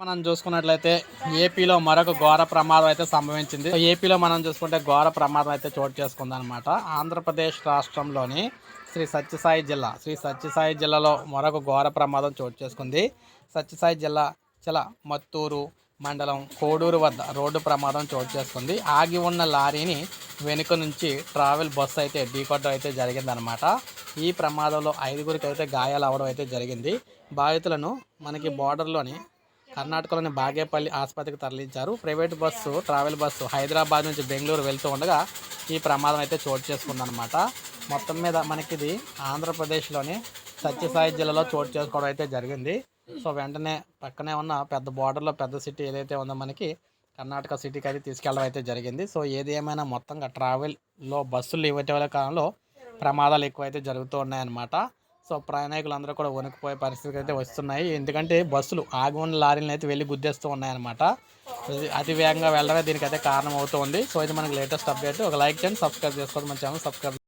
మనం చూసుకున్నట్లయితే ఏపీలో మరొక ఘోర ప్రమాదం అయితే సంభవించింది. ఏపీలో మనం చూసుకుంటే ఘోర ప్రమాదం అయితే చోటు చేసుకుందనమాట ఆంధ్రప్రదేశ్ రాష్ట్రంలోని శ్రీ సత్యసాయి జిల్లా శ్రీ సత్యసాయి జిల్లాలో మరొక ఘోర ప్రమాదం చోటు చేసుకుంది. సత్యసాయి జిల్లా చల మత్తూరు మండలం కోడూరు వద్ద రోడ్డు ప్రమాదం చోటు చేసుకుంది. ఆగి ఉన్న లారీని వెనుక నుంచి ట్రావెల్ బస్సు అయితే ఢీకొట్టడం అయితే జరిగిందనమాట ఈ ప్రమాదంలో ఐదుగురికి అయితే గాయాలు అవడం అయితే జరిగింది. బాధితులను మనకి బార్డర్లోని కర్ణాటకలోని బాగేపల్లి ఆసుపత్రికి తరలించారు. Private bus travel bus Hyderabad నుంచి బెంగళూరు వెళ్తూ ఉండగా ఈ ప్రమాదం అయితే చోటు చేసుకుందనమాట మొత్తం మీద మనకి ఇది ఆంధ్రప్రదేశ్లోని సత్యసాయి జిల్లాలో చోటు చేసుకోవడం అయితే జరిగింది. సో వెంటనే పక్కనే ఉన్న పెద్ద బార్డర్లో పెద్ద సిటీ ఏదైతే ఉందో మనకి కర్ణాటక సిటీకి అయితే తీసుకెళ్ళడం అయితే జరిగింది. సో ఏది ఏమైనా మొత్తంగా ట్రావెల్లో బస్సులు ఇవ్వటం కాలంలో ప్రమాదాలు ఎక్కువైతే జరుగుతూ ఉన్నాయన్నమాట. సో ప్రయాణికులందరూ కూడా వణికిపోయే పరిస్థితికి అయితే వస్తున్నాయి. ఎందుకంటే బస్సులు ఆగి ఉన్న లారీలను అయితే వెళ్ళి గుద్దేస్తూ ఉన్నాయన్నమాట. అతి వేగంగా వెళ్ళడమే దీనికైతే కారణం అవుతుంది సో ఇది మనకి లేటెస్ట్ అప్డేట్. ఒక లైక్ చేయండి సబ్స్క్రైబ్ చేసుకోండి. మన ఛానల్ సబ్స్క్రైబ్